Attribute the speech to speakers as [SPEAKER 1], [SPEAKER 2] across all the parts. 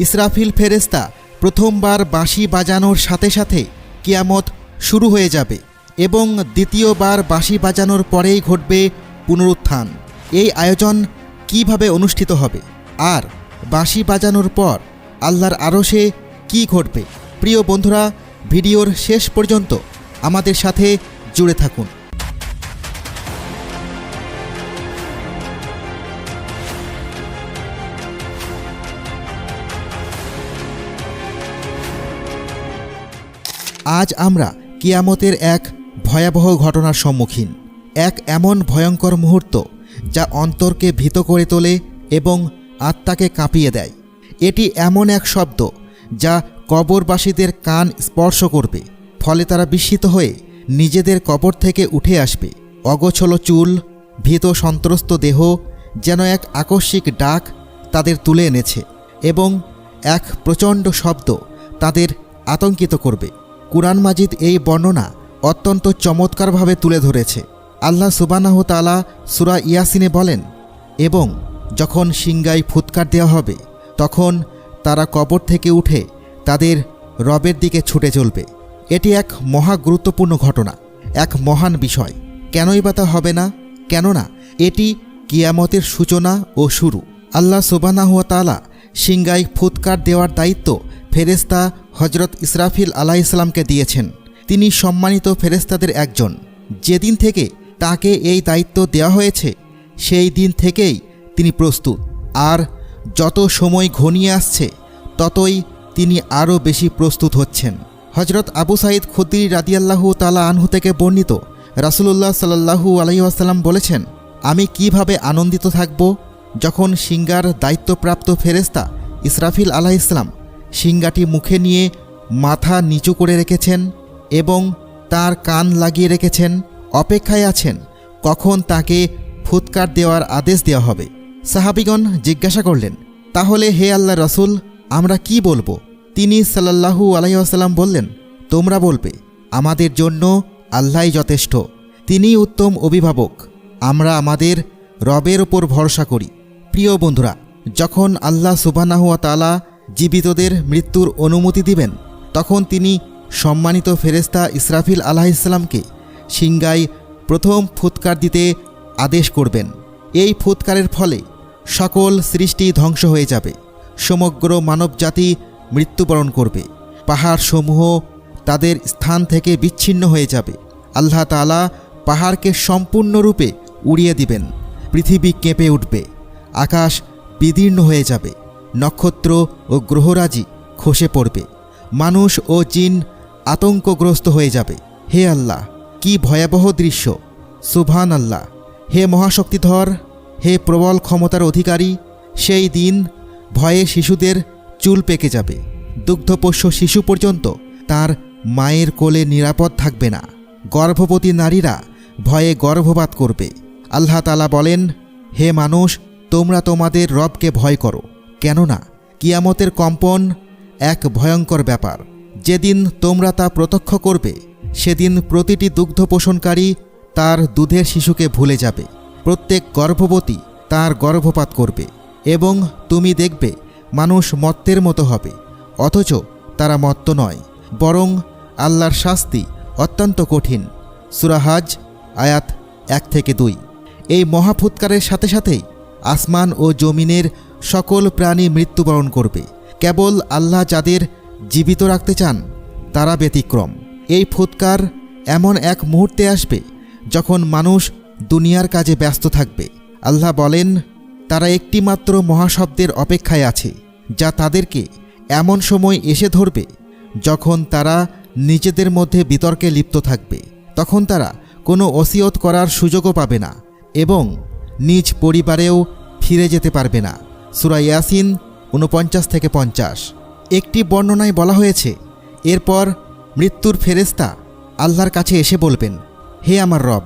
[SPEAKER 1] ইসরাফিল ফেরেস্তা প্রথমবার বাঁশি বাজানোর সাথে সাথে কিয়ামত শুরু হয়ে যাবে এবং দ্বিতীয়বার বাঁশি বাজানোর পরেই ঘটবে পুনরুত্থান। এই আয়োজন কীভাবে অনুষ্ঠিত হবে? আর বাঁশি বাজানোর পর আল্লাহর আরশে কি ঘটবে? প্রিয় বন্ধুরা, ভিডিওর শেষ পর্যন্ত আমাদের সাথে জুড়ে থাকুন। আজ আমরা কিয়ামতের এক ভয়াবহ ঘটনার সম্মুখীন। এক এমন ভয়ঙ্কর মুহূর্ত যা অন্তরকে ভীত করে তোলে এবং আত্মাকে কাঁপিয়ে দেয়। এটি এমন এক শব্দ যা কবরবাসীদের কান স্পর্শ করবে, ফলে তারা বিস্মিত হয়ে নিজেদের কবর থেকে উঠে আসবে। অগোছলো চুল, ভীত সন্ত্রস্ত দেহ যেন এক আকস্মিক ডাক তাদের তুলে এনেছে এবং এক প্রচণ্ড শব্দ তাদের আতঙ্কিত করবে। কুরআন মাজিদ এই বর্ণনা অত্যন্ত চমৎকারভাবে তুলে ধরেছে। আল্লাহ সুবানাহ তালা সুরা ইয়াসিনে বলেন, এবং যখন সিংগাই ফুৎকার দেওয়া হবে, তখন তারা কবর থেকে উঠে তাদের রবের দিকে ছুটে চলবে। এটি এক মহা গুরুত্বপূর্ণ ঘটনা, এক মহান বিষয়। কেনই বা তা হবে না? কেননা এটি কিয়ামতের সূচনা ও শুরু। আল্লাহ সুবানাহ তালা ফুৎকার দেওয়ার দায়িত্ব ফেরেস্তা হজরত ইসরাফিল আলাহ ইসলামকে দিয়েছেন। তিনি সম্মানিত ফেরেস্তাদের একজন। যেদিন থেকে তাকে এই দায়িত্ব দেওয়া হয়েছে, সেই দিন থেকেই তিনি প্রস্তুত। আর যত সময় ঘনিয়ে আসছে, ততই তিনি আরও বেশি প্রস্তুত হচ্ছেন। হজরত আবু সাইদ খুদ্দির রাদিয়াল্লাহু তালা আনহু থেকে বর্ণিত রাসুলুল্লাহ সাল্লাহু আলহিহাসাল্লাম বলেছেন, আমি কীভাবে আনন্দিত থাকব? যখন সিঙ্গার দায়িত্বপ্রাপ্ত ফেরেস্তা ইসরাফিল আলাহ ইসলাম সিঙ্গাটি মুখে নিয়ে মাথা নিচু করে রেখেছেন এবং তার কান লাগিয়ে রেখেছেন, অপেক্ষায় আছেন। কখন তাকে ফুৎকার দেওয়ার আদেশ দেওয়া হবে? সাহাবিগণ জিজ্ঞাসা করলেন, তাহলে হে আল্লাহ রসুল, আমরা কি বলব? তিনি সাল্লাহু আলাইসাল্লাম বললেন, তোমরা বলবে, আমাদের জন্য আল্লাহই যথেষ্ট তিনিই উত্তম অভিভাবক, আমরা আমাদের রবের ওপর ভরসা করি। প্রিয় বন্ধুরা, যখন আল্লাহ সুবানাহুয়া তালা জীবিতদের মৃত্যুর অনুমতি দিবেন। তখন তিনি সম্মানিত ফেরেস্তা ইসরাফিল আলাহ ইসলামকে সিংগাই প্রথম ফুৎকার দিতে আদেশ করবেন। এই ফুৎকারের ফলে সকল সৃষ্টি ধ্বংস হয়ে যাবে। সমগ্র মানবজাতি মৃত্যুবরণ করবে। পাহাড়সমূহ তাদের স্থান থেকে বিচ্ছিন্ন হয়ে যাবে। আল্লাহ তালা পাহাড়কে সম্পূর্ণরূপে উড়িয়ে দিবেন। পৃথিবী কেঁপে উঠবে। আকাশ বিদীর্ণ হয়ে যাবে। নক্ষত্র ও গ্রহরাজি খসে পড়বে। মানুষ ও জিন আতঙ্কগ্রস্ত হয়ে যাবে। হে আল্লাহ, কি ভয়াবহ দৃশ্য। সুভান আল্লাহ হে মহাশক্তিধর, হে প্রবল ক্ষমতার অধিকারী, সেই দিন ভয়ে শিশুদের চুল পেকে যাবে। দুগ্ধপোষ্য শিশু পর্যন্ত তার মায়ের কোলে নিরাপদ থাকবে না। গর্ভবতী নারীরা ভয়ে গর্ভপাত করবে। আল্লাহ তালা বলেন, হে মানুষ, তোমরা তোমাদের রবকে ভয় করো। কেননা কিয়ামতের কম্পন এক ভয়ঙ্কর ব্যাপার। যেদিন তোমরা তা প্রত্যক্ষ করবে, সেদিন প্রতিটি দুগ্ধ পোষণকারী তার দুধের শিশুকে ভুলে যাবে। প্রত্যেক গর্ভবতী তার গর্ভপাত করবে এবং তুমি দেখবে মানুষ মত্তের মতো হবে, অথচ তারা মত্ত নয়, বরং আল্লাহর শাস্তি অত্যন্ত কঠিন। সুরাহাজ আয়াত এক থেকে দুই। এই মহাফুৎকারের সাথে সাথেই আসমান ও জমিনের সকল প্রাণী মৃত্যুবরণ করবে। কেবল আল্লাহ যাদের জীবিত রাখতে চান, তারা ব্যতিক্রম। এই ফুৎকার এমন এক মুহূর্তে আসবে যখন মানুষ দুনিয়ার কাজে ব্যস্ত থাকবে। আল্লাহ বলেন, তারা একটিমাত্র মহাশব্দের অপেক্ষায় আছে, যা তাদেরকে এমন সময় এসে ধরবে যখন তারা নিজেদের মধ্যে বিতর্কে লিপ্ত থাকবে। তখন তারা কোনো ওসিয়ত করার সুযোগও পাবে না এবং নিজ পরিবারেও ফিরে যেতে পারবে না। সুরা ইয়াসিন উনপঞ্চাশ থেকে পঞ্চাশ। একটি বর্ণনায় বলা হয়েছে, এরপর মৃত্যুর ফেরেস্তা আল্লাহর কাছে এসে বলবেন, হে আমার রব,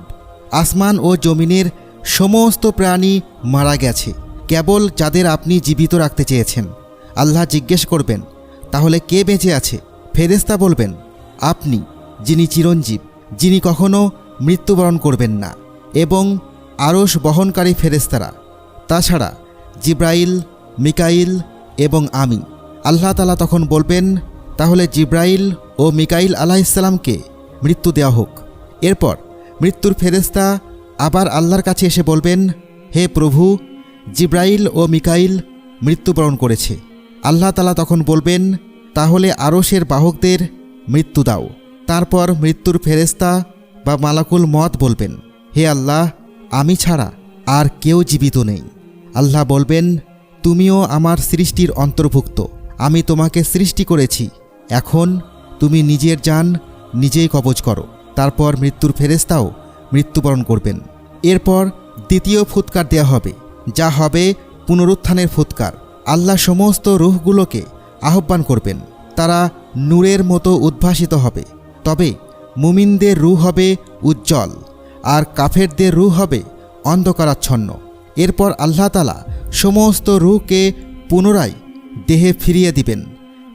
[SPEAKER 1] আসমান ও জমিনের সমস্ত প্রাণী মারা গেছে। কেবল যাদের আপনি জীবিত রাখতে চেয়েছেন। আল্লাহ জিজ্ঞেস করবেন, তাহলে কে বেঁচে আছে? ফেরেস্তা বলবেন, আপনি, যিনি চিরঞ্জীব, যিনি কখনো মৃত্যুবরণ করবেন না, এবং আরস বহনকারী ফেরেস্তারা তাছাড়া জিব্রাইল, মিকাইল এবং আমি। আল্লাহ তালা তখন বলবেন, তাহলে জিব্রাইল ও মিকাইল আলাহিসাল্লামকে মৃত্যু দেওয়া হোক। এরপর মৃত্যুর ফেরেস্তা আবার আল্লাহর কাছে এসে বলবেন, হে প্রভু, জিব্রাইল ও মিকাইল মৃত্যুবরণ করেছে। আল্লাহ তালা তখন বলবেন, তাহলে আরশের বাহকদের মৃত্যু দাও। তারপর মৃত্যুর ফেরেস্তা বা মালাকুল মত বলবেন, হে আল্লাহ, আমি ছাড়া আর কেউ জীবিত নেই। আল্লাহ বলবেন, তুমিও আমার সৃষ্টির অন্তর্ভুক্ত। আমি তোমাকে সৃষ্টি করেছি। এখন তুমি নিজের যান নিজেই কবজ করো। তারপর মৃত্যুর ফেরেস্তাও মৃত্যুবরণ করবেন। এরপর দ্বিতীয় ফুৎকার দেয়া হবে, যা হবে পুনরুত্থানের ফুৎকার। আল্লাহ সমস্ত রুহগুলোকে আহ্বান করবেন। তারা নূরের মতো উদ্ভাসিত হবে। তবে মুমিনদের রু হবে উজ্জ্বল, আর কাফেরদের রু হবে অন্ধকারাচ্ছন্ন। এরপর আল্লাহ তালা সমস্ত রুহকে পুনরায় দেহে ফিরিয়ে দিবেন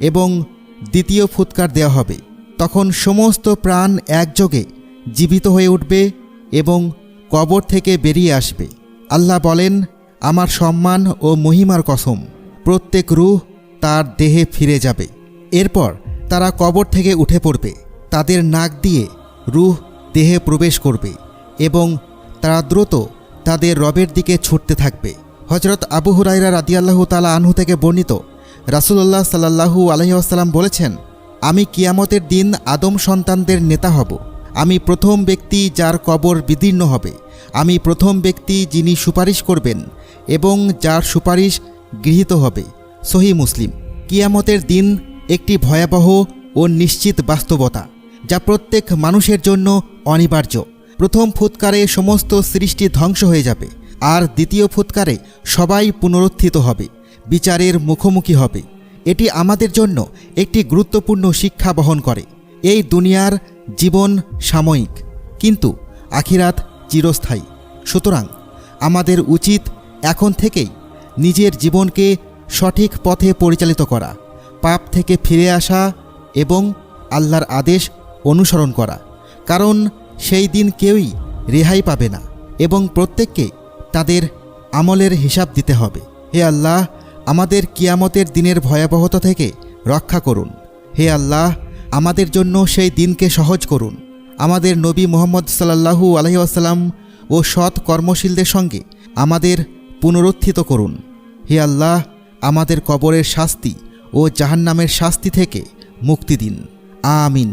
[SPEAKER 1] এবং দ্বিতীয় ফুৎকার দেওয়া হবে। তখন সমস্ত প্রাণ একযোগে জীবিত হয়ে উঠবে এবং কবর থেকে বেরিয়ে আসবে। আল্লাহ বলেন, আমার সম্মান ও মহিমার কসম, প্রত্যেক রুহ তার দেহে ফিরে যাবে। এরপর তারা কবর থেকে উঠে পড়বে। তাদের নাক দিয়ে রুহ দেহে প্রবেশ করবে এবং তারা দ্রুত তাদের রবের দিকে ছুটতে থাকবে। হজরত আবু হুরাইরা রাদিয়াল্লাহু তালা আনহু থেকে বর্ণিত রাসুল্লাহ সাল্লাহু আলহিহাসাল্লাম বলেছেন, আমি কিয়ামতের দিন আদম সন্তানদের নেতা হব। আমি প্রথম ব্যক্তি যার কবর বিদীর্ণ হবে। আমি প্রথম ব্যক্তি যিনি সুপারিশ করবেন এবং যার সুপারিশ গৃহীত হবে। সহি মুসলিম। কিয়ামতের দিন একটি ভয়াবহ ও নিশ্চিত বাস্তবতা, যা প্রত্যেক মানুষের জন্য অনিবার্য। প্রথম ফুৎকারে সমস্ত সৃষ্টি ধ্বংস হয়ে যাবে, আর দ্বিতীয় ফুৎকারে সবাই পুনরুত্থিত হবে, বিচারের মুখোমুখি হবে। এটি আমাদের জন্য একটি গুরুত্বপূর্ণ শিক্ষা বহন করে। এই দুনিয়ার জীবন সাময়িক, কিন্তু আখিরাত চিরস্থায়ী। সুতরাং আমাদের উচিত এখন থেকেই নিজের জীবনকে সঠিক পথে পরিচালিত করা, পাপ থেকে ফিরে আসা এবং আল্লাহর আদেশ অনুসরণ করা। কারণ সেই দিন কেউই রেহাই পাবে না এবং প্রত্যেককে তাদের আমলের হিসাব দিতে হবে। হে আল্লাহ, আমাদের কিয়ামতের দিনের ভয়াবহতা থেকে রক্ষা করুন। হে আল্লাহ, আমাদের জন্য সেই দিনকে সহজ করুন। আমাদের নবী মোহাম্মদ সাল্লাহু আলহিউসাল্লাম ও সৎ কর্মশীলদের সঙ্গে আমাদের পুনরুত্থিত করুন। হে আল্লাহ, আমাদের কবরের শাস্তি ও জাহান্নামের শাস্তি থেকে মুক্তি দিন। আমিন।